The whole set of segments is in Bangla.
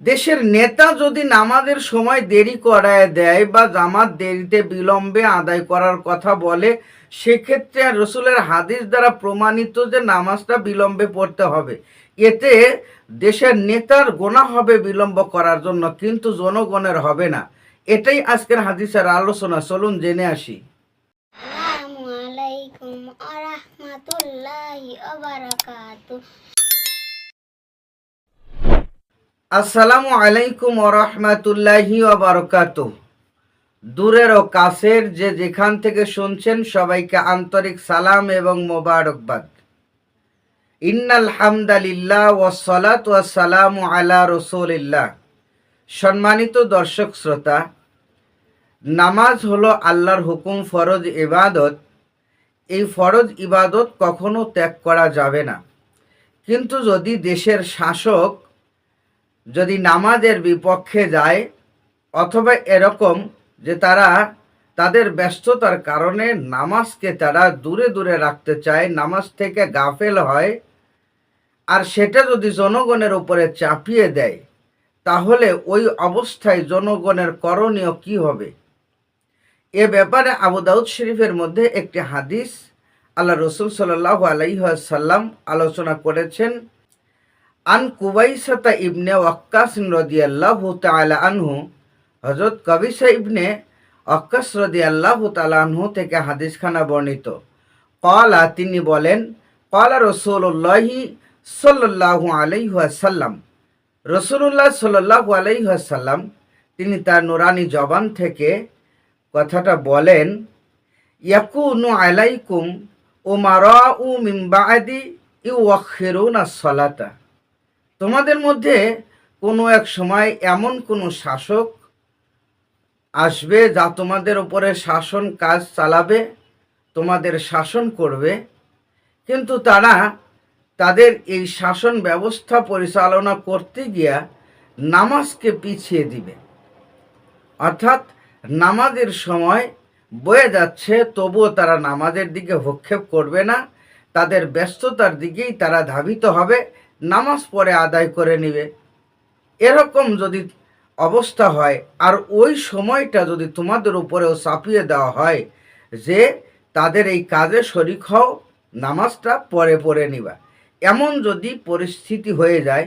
দেশের নেতা যদি নামাজের সময় দেরি করায় দেয় বা জামাত দেরিতে বিলম্বে আদায় করার কথা বলে, সেক্ষেত্রে রসুলের হাদিস দ্বারা প্রমাণিত যে নামাজটা বিলম্বে পড়তে হবে। এতে দেশের নেতার গোনা হবে বিলম্ব করার জন্য, কিন্তু জনগণের হবে না। এটাই আজকের হাদিসের আলোচনা। চলুন জেনে আসি। আসসালামু আলাইকুম রহমতুল্লাহি বারকাত দূরের ও কাছের যে যেখান থেকে শুনছেন সবাইকে আন্তরিক সালাম এবং মোবারকবাদ। ইন্নাল হামদালিল্লাহ ওয়াসসালাত ওয়াসসালাম আলা রসুলিল্লাহ। সম্মানিত দর্শক শ্রোতা, নামাজ হলো আল্লাহর হুকুম, ফরজ ইবাদত। এই ফরজ ইবাদত কখনো ত্যাগ করা যাবে না। কিন্তু যদি দেশের শাসক যদি নামাজের বিপক্ষে যায়, অথবা এরকম যে তারা তাদের ব্যস্ততার কারণে নামাজকে তারা দূরে দূরে রাখতে চায়, নামাজ থেকে গাফেল হয়, আর সেটা যদি জনগণের উপরে চাপিয়ে দেয়, তাহলে ওই অবস্থায় জনগণের করণীয় কি হবে? এ ব্যাপারে আবু দাউদ শরীফের মধ্যে একটি হাদিস আল্লাহ রসুল সাল্লাহ আলাইসাল্লাম আলোচনা করেছেন। আন কুবাইসাতা ইবনে ওয়াক্কাস রদিয়াল্লাহু তাআলা আনহু, হযরত কবিসা ইবনে ওয়াক্কাস রদিয়াল্লাহু তাআলা আনহু থেকে হাদিসখানা বর্ণিত। ক্বালা, তিনি বলেন, ক্বালা রাসূলুল্লাহি সাল্লাল্লাহু আলাইহি ওয়াসাল্লাম, রাসূলুল্লাহ সাল্লাল্লাহু আলাইহি ওয়াসাল্লাম, তিনি তার নুরানি জবান থেকে কথাটা বলেন, ইয়াকুনু আলাইকুম উমারাউ মিন বাদি ইউয়াখিরুনা সলাতা। তোমাদের মধ্যে কোনো এক সময় এমন কোনো শাসক আসবে যা তোমাদের উপরে শাসন কাজ চালাবে, তোমাদের শাসন করবে? কিন্তু তারা তাদের এই শাসন ব্যবস্থা পরিচালনা করতে গিয়া নামাজকে পিছিয়ে দিবে। অর্থাৎ নামাজের সময় বয়ে যাচ্ছে, তবুও তারা নামাজের দিকে ভক্ষেপ করবে না, তাদের ব্যস্ততার দিকেই তারা ধাবিত হবে নামাজ পড়ে আদায় করে নেবে। এরকম যদি অবস্থা হয়, আর ওই সময়টা যদি তোমাদের উপরেও চাপিয়ে দেওয়া হয় যে তাদের এই কাজে শরিক হও, নামাজটা পরে পড়ে নিবা। এমন যদি পরিস্থিতি হয়ে যায়,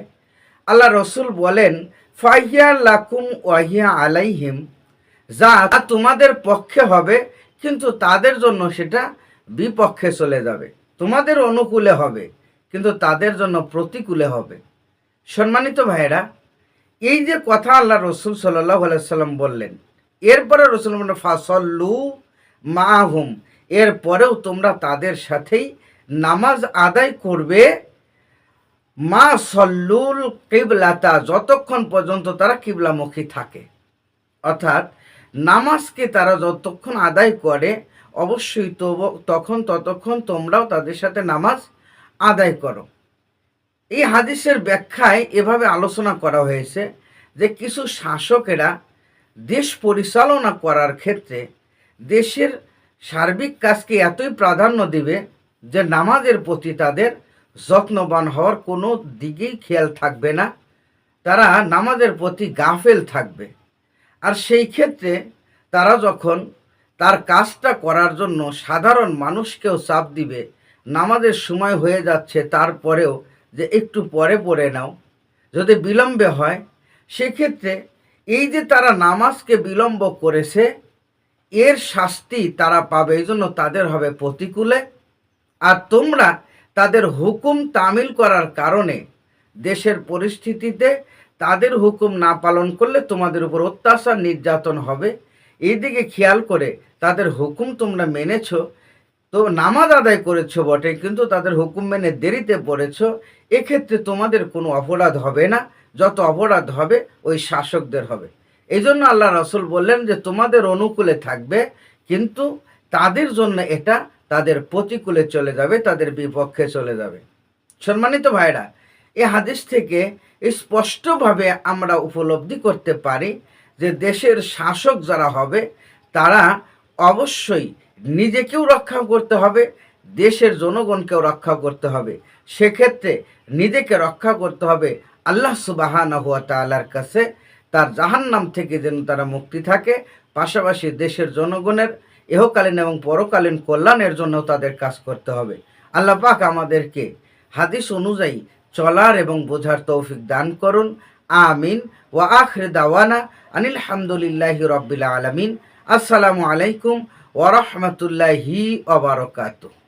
আল্লাহ রসুল বলেন, ফাহিয়া লাকুম ওয়াহিয়া আলাইহিম। যা তোমাদের পক্ষে হবে, কিন্তু তাদের জন্য সেটা বিপক্ষে চলে যাবে। তোমাদের অনুকূলে হবে। কিন্তু তাদের জন্য প্রতিকূলে হবে। সম্মানিত ভাইরা এই যে কথা আল্লাহ রসুল সাল্লাহ সাল্লাম বললেন, এরপরে রসুল ফাসল্লু মাহুম এরপরেও তোমরা তাদের সাথেই নামাজ আদায় করবে। মা সল্লুল কিবলাতা, যতক্ষণ পর্যন্ত তারা কিবলামুখী থাকে। অর্থাৎ নামাজকে তারা যতক্ষণ আদায় করে, অবশ্যই তখন ততক্ষণ তোমরাও তাদের সাথে নামাজ আদায় করো। এই হাদিসের ব্যাখ্যায় এভাবে আলোচনা করা হয়েছে যে কিছু শাসকেরা দেশ পরিচালনা করার ক্ষেত্রে দেশের সার্বিক কাজকে এতই প্রাধান্য দিবে যে নামাজের প্রতি তাদের যত্নবান হওয়ার কোনো দিকেই খেয়াল থাকবে না। তারা নামাজের প্রতি গাফেল থাকবে। আর সেই ক্ষেত্রে তারা যখন তার কাজটা করার জন্য সাধারণ মানুষকেও চাপ দিবে নামাজের সময় হয়ে যাচ্ছে, তারপরেও যে একটু পরে পড়ে নাও। যদি বিলম্বে হয়, সেক্ষেত্রে এই যে তারা নামাজকে বিলম্ব করেছে, এর শাস্তি তারা পাবে এই জন্য তাদের হবে প্রতিকূলে। আর তোমরা তাদের হুকুম তামিল করার কারণে দেশের পরিস্থিতিতে তাদের হুকুম না পালন করলে তোমাদের উপর অত্যাচার নির্যাতন হবে। এই দিকে খেয়াল করে তাদের হুকুম তোমরা মেনেছো তো নামাজ আদায় করেছ বটে, কিন্তু তাদের হুকুম মেনে দেরিতে পড়েছো, এক্ষেত্রে তোমাদের কোনো অপরাধ হবে না। যত অপরাধ হবে, ওই শাসকদের হবে। এই জন্য আল্লাহ রসুল বললেন যে, তোমাদের অনুকূলে থাকবে, কিন্তু তাদের জন্য এটা তাদের প্রতিকূলে চলে যাবে, তাদের বিপক্ষে চলে যাবে। সম্মানিত ভাইরা, এ হাদিস থেকে স্পষ্টভাবে আমরা উপলব্ধি করতে পারি যে, দেশের শাসক যারা হবে, তারা অবশ্যই নিজেকেও রক্ষা করতে হবে, দেশের জনগণকেও রক্ষা করতে হবে। সেক্ষেত্রে নিজেকে রক্ষা করতে হবে আল্লাহ সুবাহানা হুয়া তালার কাছে। তার জাহান্নাম থেকে যেন তারা মুক্তি থাকে, পাশাপাশি দেশের জনগণের ইহকালীন এবং পরকালীন কল্যাণের জন্য তাদের কাজ করতে হবে। আল্লাহ পাক আমাদেরকে হাদিস অনুযায়ী চলার এবং বোঝার তৌফিক দান করুন। আমিন। ওয়া আখরে দাওয়ানা আনিল হামদুলিল্লাহি রব্বিল আলামিন। আসসালামু আলাইকুম ওয়া রাহমাতুল্লাহি ওয়া বারাকাতুহু।